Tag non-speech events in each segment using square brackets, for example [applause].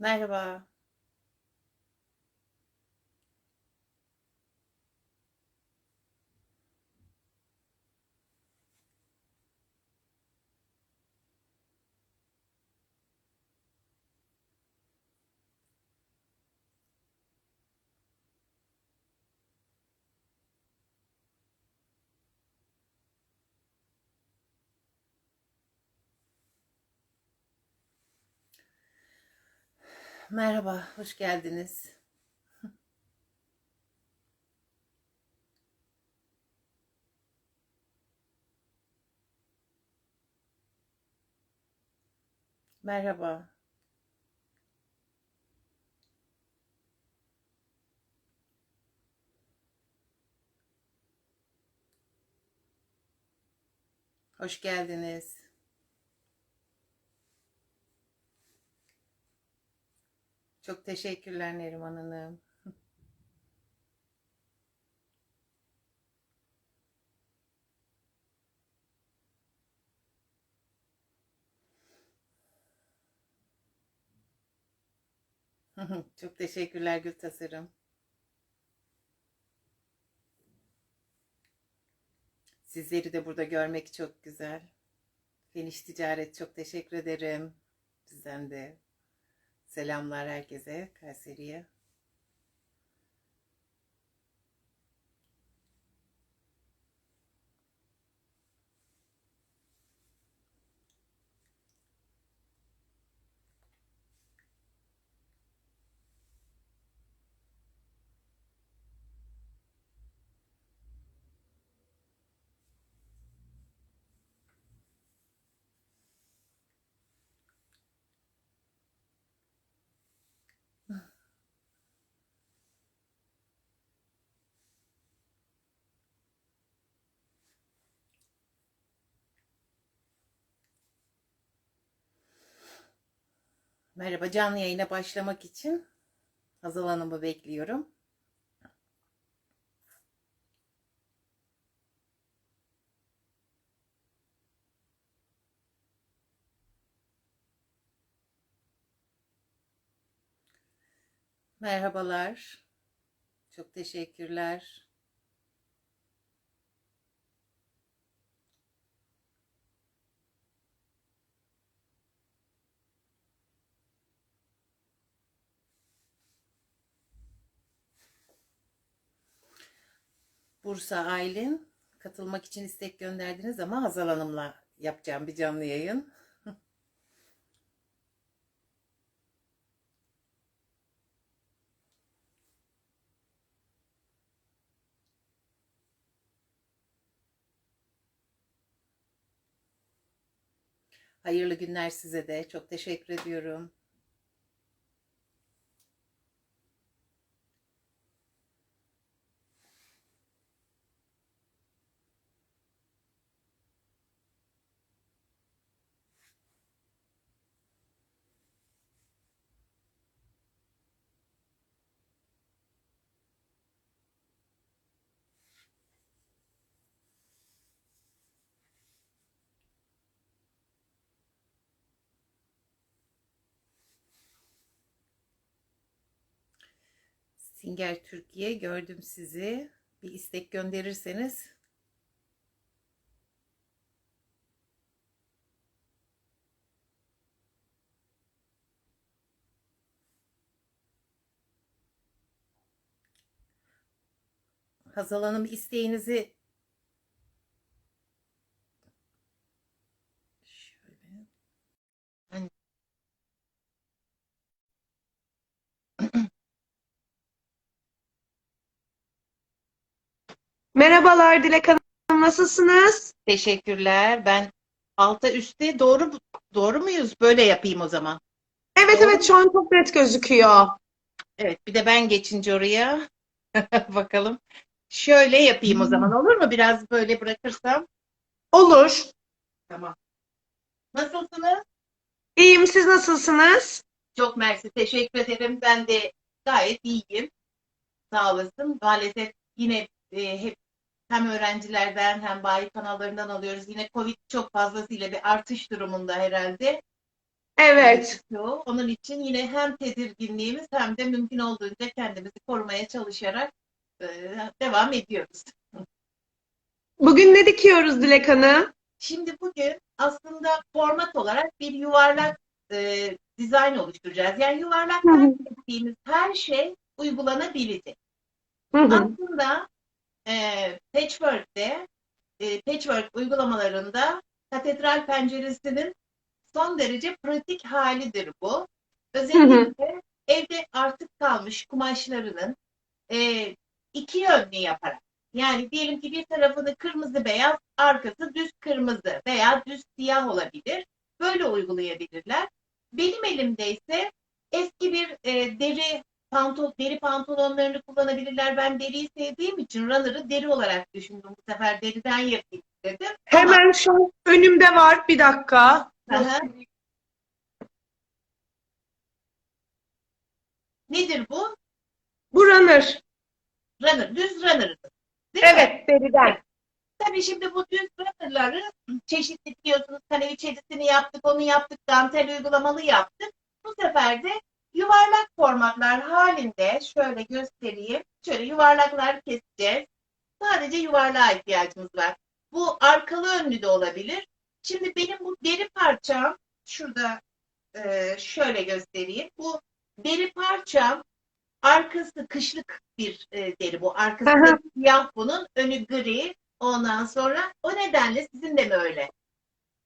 Merhaba. Merhaba, hoş geldiniz. Merhaba. Hoş geldiniz. Çok teşekkürler Neriman Hanım. [laughs] Çok teşekkürler Gül Tasarım. Sizleri de burada görmek çok güzel. Finish Ticaret çok teşekkür ederim. Sizden de selamlar herkese Kayseri'ye. Merhaba, canlı yayına başlamak için Hazal Hanım'ı bekliyorum. Merhabalar. Çok teşekkürler. Bursa Aylin katılmak için istek gönderdiniz ama Hazal Hanım'la yapacağım bir canlı yayın. [laughs] Hayırlı günler size de. Çok teşekkür ediyorum. Singer Türkiye gördüm sizi. Bir istek gönderirseniz Hazal Hanım isteğinizi şöyle Ben- Merhabalar Dilek Hanım, nasılsınız? teşekkürler. Ben alta üstte doğru doğru muyuz? Böyle yapayım o zaman. Evet Doğru. evet şu an çok net gözüküyor. Evet, bir de ben geçince oraya [laughs] bakalım. Şöyle yapayım o zaman olur mu? Biraz böyle bırakırsam. Olur. Tamam. Nasılsınız? İyiyim, siz nasılsınız? Çok mersi. Teşekkür ederim. Ben de gayet iyiyim. Sağ olasın. Maalesef yine e, hep hem öğrencilerden hem bayi kanallarından alıyoruz. Yine Covid çok fazlasıyla bir artış durumunda herhalde. Evet. Yo, Onun için yine hem tedirginliğimiz hem de mümkün olduğunca kendimizi korumaya çalışarak e, devam ediyoruz. Bugün ne dikiyoruz Dilek Hanım? Şimdi bugün aslında format olarak bir yuvarlak e, dizayn oluşturacağız. Yani yuvarlaktan ettiğimiz her şey uygulanabilecek. Hı hı. Aslında e, Patchwork'te, e, Patchwork uygulamalarında katedral penceresinin son derece pratik halidir bu. Özellikle evde artık kalmış kumaşlarının e, iki yönlü yaparak. Yani diyelim ki bir tarafını kırmızı beyaz, arkası düz kırmızı veya düz siyah olabilir. Böyle uygulayabilirler. Benim elimde ise eski bir e, deri pantol deri pantolonlarını kullanabilirler. Ben deriyi sevdiğim için runner'ı deri olarak düşündüm. Bu sefer deriden yapayım dedim. Hemen şu an önümde var. Bir dakika. Aha. Nedir bu? Bu runner. Runner, düz runner. Değil mi? Evet, deriden. Tabii şimdi bu düz runner'ları çeşitli biliyorsunuz kanavi çelisini yaptık, onu yaptık, dantel uygulamalı yaptık. Bu sefer de yuvarlak formatlar halinde şöyle göstereyim. Şöyle yuvarlaklar keseceğiz. Sadece yuvarlığa ihtiyacımız var. Bu arkalı önlü de olabilir. Şimdi benim bu deri parçam şurada e, şöyle göstereyim. Bu deri parçam arkası kışlık bir e, deri bu. Arkası siyah bunun, önü gri. Ondan sonra o nedenle sizin de mi öyle?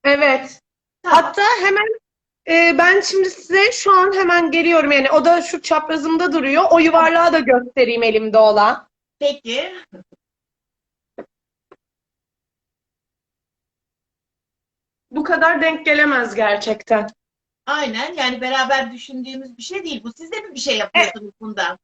Evet. Tamam. Hatta hemen e, ben şimdi size şu an hemen geliyorum. Yani o da şu çaprazımda duruyor. O yuvarlağı da göstereyim elimde olan. Peki. Bu kadar denk gelemez gerçekten. Aynen yani beraber düşündüğümüz bir şey değil. Bu siz de mi bir şey yapıyorsunuz bundan?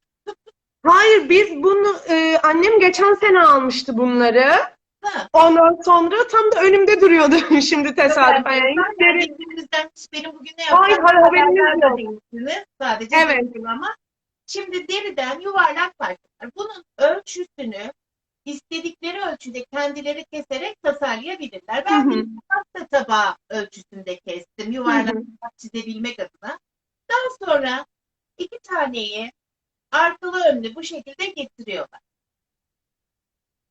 Hayır, biz bunu e, annem geçen sene almıştı bunları. Ha. Ondan sonra tam da önümde duruyordu [laughs] şimdi tesadüfen. Yani birbirimizden benim bugün ne Hayır, yapacağım? hayır, haberiniz yok. Sadece Evet. uygulama. Şimdi deriden yuvarlak parçalar. Bunun ölçüsünü istedikleri ölçüde kendileri keserek tasarlayabilirler. Ben Hı hı. bir pasta tabağı ölçüsünde kestim. Yuvarlak çizebilmek adına. Daha sonra iki taneyi arkalı önlü bu şekilde getiriyorlar.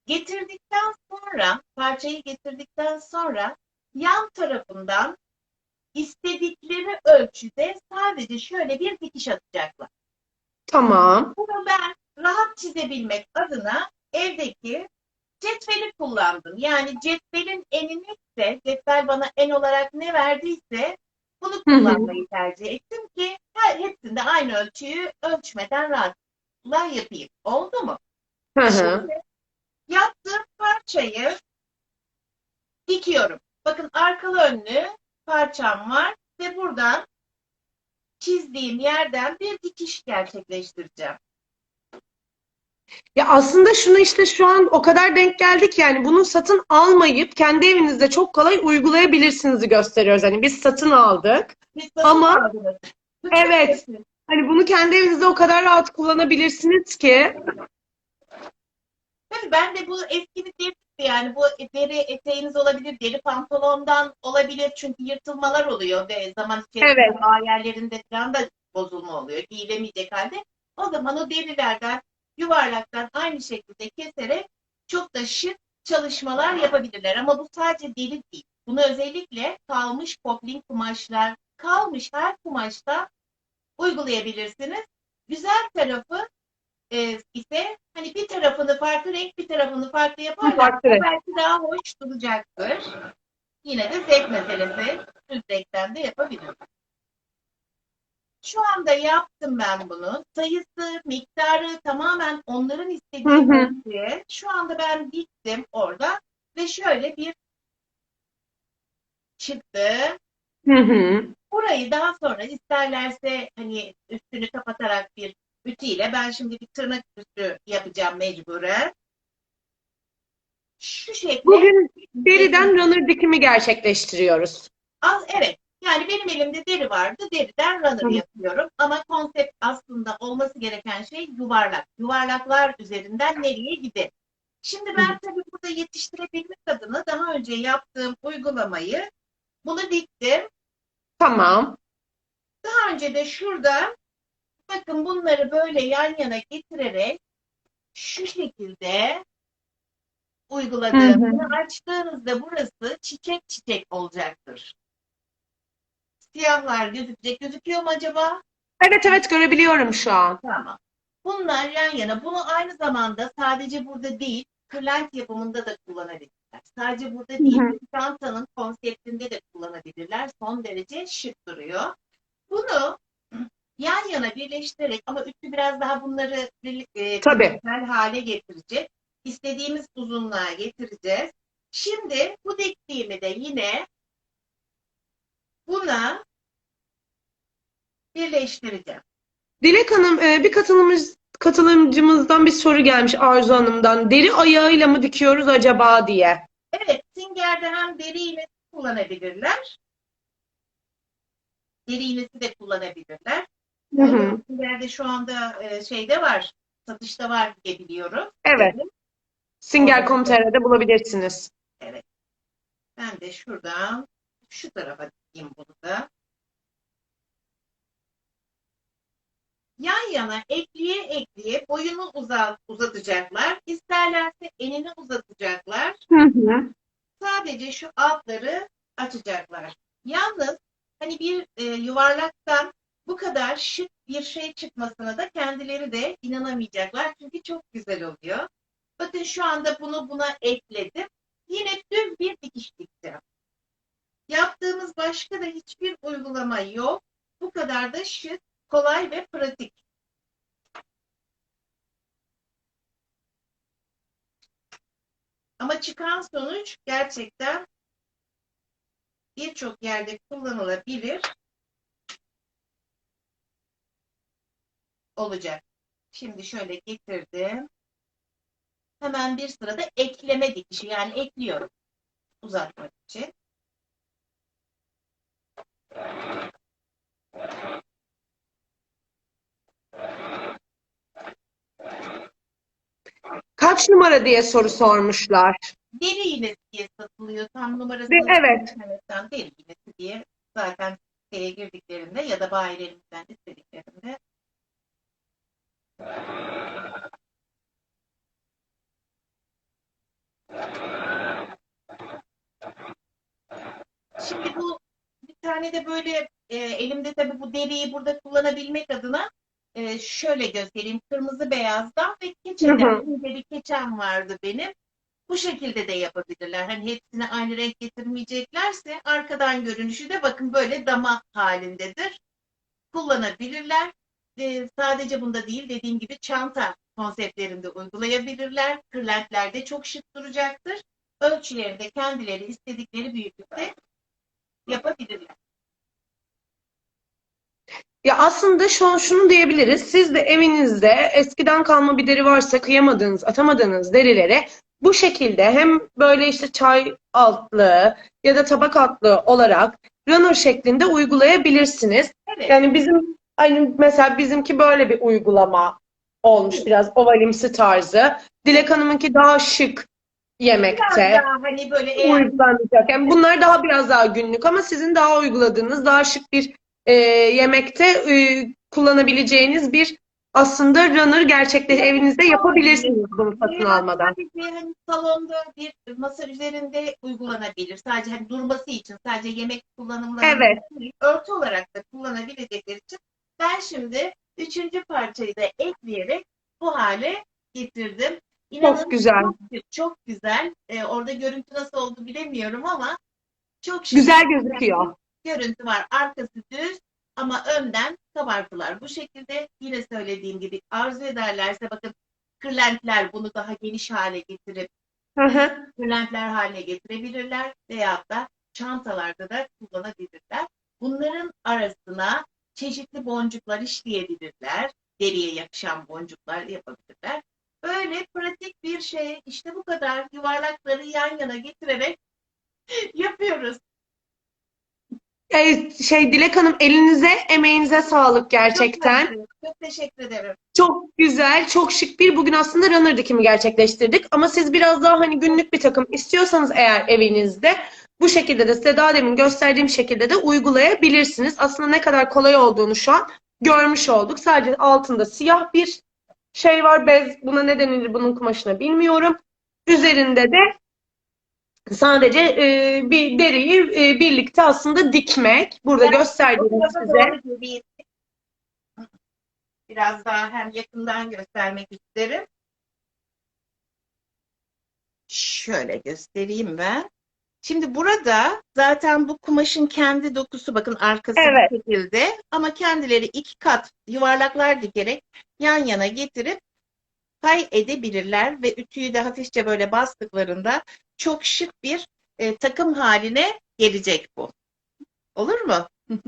Getirdikten sonra, parçayı getirdikten sonra yan tarafından istedikleri ölçüde sadece şöyle bir dikiş atacaklar. Tamam. Bunu ben rahat çizebilmek adına evdeki cetveli kullandım. Yani cetvelin enini ise, cetvel bana en olarak ne verdiyse bunu kullanmayı tercih ettim ki her hepsinde aynı ölçüyü ölçmeden rahatlıkla yapayım. Oldu mu? Hı hı. Şimdi yaptığım parçayı dikiyorum. Bakın arkalı önlü parçam var ve buradan çizdiğim yerden bir dikiş gerçekleştireceğim. Ya aslında şunu işte şu an o kadar denk geldik yani bunu satın almayıp kendi evinizde çok kolay uygulayabilirsinizi gösteriyoruz. Hani biz satın aldık. Siz nasıl Ama- aldınız? Evet. Hani bunu kendi evinizde o kadar rahat kullanabilirsiniz ki. Tabii ben de bu deri yani bu deri eteğiniz olabilir, deri pantolondan olabilir çünkü yırtılmalar oluyor ve zaman içerisinde Evet. ağ yerlerinde falan da bozulma oluyor. Giyilemeyecek halde. O zaman o derilerden yuvarlaktan aynı şekilde keserek çok da şık çalışmalar yapabilirler. Ama bu sadece deri değil. Bunu özellikle kalmış poplin kumaşlar, kalmış her kumaşta uygulayabilirsiniz. Güzel tarafı e, ise hani bir tarafını farklı renk bir tarafını farklı yaparlar. Belki daha hoş duracaktır. Yine de zevk meselesi. Düz renkten de yapabilirim. Şu anda yaptım ben bunu. Sayısı, miktarı tamamen onların istediği ölçüye. Şu anda ben diktim orada ve şöyle bir çıktı. Hı hı. Burayı daha sonra isterlerse hani üstünü kapatarak bir ütüyle ben şimdi bir tırnak üstü yapacağım mecburen. Şu şekilde Bugün deriden runner dikimi gerçekleştiriyoruz. az evet yani benim elimde deri vardı deriden runner Hı. yapıyorum ama konsept aslında olması gereken şey yuvarlak. Yuvarlaklar üzerinden nereye gidelim? Şimdi ben tabii burada yetiştirebilmek adına daha önce yaptığım uygulamayı bunu diktim. Tamam. önce de şurada bakın bunları böyle yan yana getirerek şu şekilde uyguladığımda açtığınızda burası çiçek çiçek olacaktır. Siyahlar gözükecek. Gözüküyor mu acaba? Evet evet görebiliyorum şu an. Tamam. Bunlar yan yana. Bunu aynı zamanda sadece burada değil, kırlent yapımında da kullanabilirler. Sadece burada değil, Hı çantanın konseptinde de kullanabilirler. Son derece şık duruyor. Bunu yan yana birleştirerek ama ütü biraz daha bunları birlik- e, Tabii. hale getirecek. İstediğimiz uzunluğa getireceğiz. Şimdi bu diktiğimi de yine buna birleştireceğim. Dilek Hanım e, bir katılımcımız, katılımcımızdan bir soru gelmiş Arzu Hanım'dan. Deri ayağıyla mı dikiyoruz acaba diye. Evet, Singer'de hem deri iğnesi kullanabilirler. Deri iğnesi de kullanabilirler. Hı hı. Singer'de şu anda e, şeyde var, satışta var diye biliyorum. Evet. Singer.com.tr'de bulabilirsiniz. Ben de şuradan şu tarafa dikeyim bunu da. Yan yana ekleye ekleye boyunu uzat, uzatacaklar. İsterlerse enini uzatacaklar. Hı hı. sadece şu altları açacaklar. Yalnız hani bir e, yuvarlaktan bu kadar şık bir şey çıkmasına da kendileri de inanamayacaklar. Çünkü çok güzel oluyor. Bakın şu anda bunu buna ekledim. Yine düz bir dikiş dikeceğim. Yaptığımız başka da hiçbir uygulama yok. Bu kadar da şık, kolay ve pratik. Ama çıkan sonuç gerçekten birçok yerde kullanılabilir olacak. Şimdi şöyle getirdim. Hemen bir sırada ekleme dikişi yani ekliyorum uzatmak için. Kaç numara diye soru sormuşlar. Deri iğnesi diye satılıyor. Tam numarası De- evet. deri iğnesi diye zaten siteye girdiklerinde ya da bayilerimizden istediklerinde Şimdi bu bir tane de böyle e, elimde tabii bu deriyi burada kullanabilmek adına e, şöyle göstereyim. Kırmızı beyazdan ve keçeden. İnce bir keçem vardı benim. Bu şekilde de yapabilirler. Hani hepsini aynı renk getirmeyeceklerse arkadan görünüşü de bakın böyle dama halindedir. Kullanabilirler. E, sadece bunda değil dediğim gibi çanta konseptlerinde uygulayabilirler. Kırlentlerde çok şık duracaktır. Ölçüleri de kendileri istedikleri büyüklükte yapabilirler. Ya aslında şu an şunu diyebiliriz. Siz de evinizde eskiden kalma bir deri varsa kıyamadığınız, atamadığınız derilere bu şekilde hem böyle işte çay altlığı ya da tabak altlığı olarak runner şeklinde uygulayabilirsiniz. Evet. Yani bizim hani mesela bizimki böyle bir uygulama olmuş biraz ovalimsi tarzı. Dilek Hanım'ınki daha şık Biraz yemekte. daha hani böyle eğer uygulanacak. Yani bunlar daha biraz daha günlük ama sizin daha uyguladığınız, daha şık bir e, yemekte e, kullanabileceğiniz bir aslında runner gerçekten evinizde yapabilirsiniz bunu satın veya almadan. sadece hani salonda bir masa üzerinde uygulanabilir. Sadece hani durması için, sadece yemek kullanımlarında Evet. örtü olarak da kullanabilecekleri için ben şimdi üçüncü parçayı da ekleyerek bu hale getirdim. İnanın güzel. Çok, çok güzel. Ee, orada görüntü nasıl oldu bilemiyorum ama çok şık Güzel gözüküyor. görüntü var. Arkası düz ama önden kabartılar. Bu şekilde yine söylediğim gibi arzu ederlerse bakın kırlentler bunu daha geniş hale getirip kırlentler haline getirebilirler veyahut da çantalarda da kullanabilirler. Bunların arasına çeşitli boncuklar işleyebilirler. Deriye yakışan boncuklar yapabilirler. Böyle pratik bir şey işte bu kadar yuvarlakları yan yana getirerek [laughs] yapıyoruz. E, şey Dilek Hanım elinize, emeğinize sağlık gerçekten. Çok teşekkür ederim. Çok güzel, çok şık bir bugün aslında runner dikimi gerçekleştirdik. Ama siz biraz daha hani günlük bir takım istiyorsanız eğer evinizde bu şekilde de size daha demin gösterdiğim şekilde de uygulayabilirsiniz. Aslında ne kadar kolay olduğunu şu an görmüş olduk. Sadece altında siyah bir şey var. Bez buna ne denilir bunun kumaşına bilmiyorum. Üzerinde de sadece e, bir deriyi e, birlikte aslında dikmek. Burada Ben gösterdiğim size. Biraz daha hem yakından göstermek isterim. Şöyle göstereyim ben. Şimdi burada zaten bu kumaşın kendi dokusu bakın arkası Evet. bu şekilde ama kendileri iki kat yuvarlaklar dikerek yan yana getirip pay edebilirler ve ütüyü de hafifçe böyle bastıklarında çok şık bir e, takım haline gelecek bu. Olur mu? [laughs]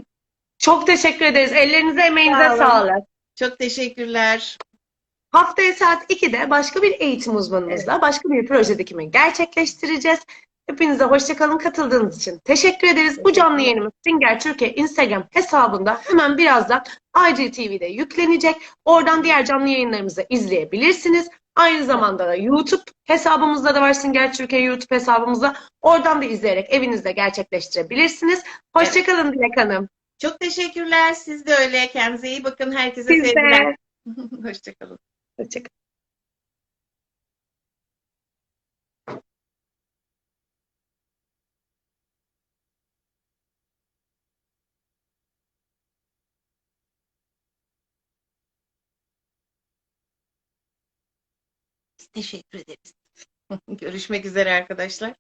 Çok teşekkür ederiz. Ellerinize, emeğinize Sağ olun. sağlık. Çok teşekkürler. Haftaya saat 2'de başka bir eğitim uzmanımızla başka bir proje dikimi gerçekleştireceğiz. Hepinize hoşçakalın katıldığınız için. Teşekkür ederiz. Bu canlı yayınımız Singer Türkiye Instagram hesabında hemen birazdan IGTV'de yüklenecek. Oradan diğer canlı yayınlarımızı izleyebilirsiniz. Aynı zamanda da YouTube hesabımızda da var Singer Türkiye YouTube hesabımızda. Oradan da izleyerek evinizde gerçekleştirebilirsiniz. Hoşçakalın Dilek Hanım. Çok teşekkürler. Siz de öyle. Kendinize iyi bakın. Herkese Siz sevgiler. [laughs] Hoşçakalın. Hoşçakalın. Teşekkür ederiz. [laughs] Görüşmek üzere arkadaşlar.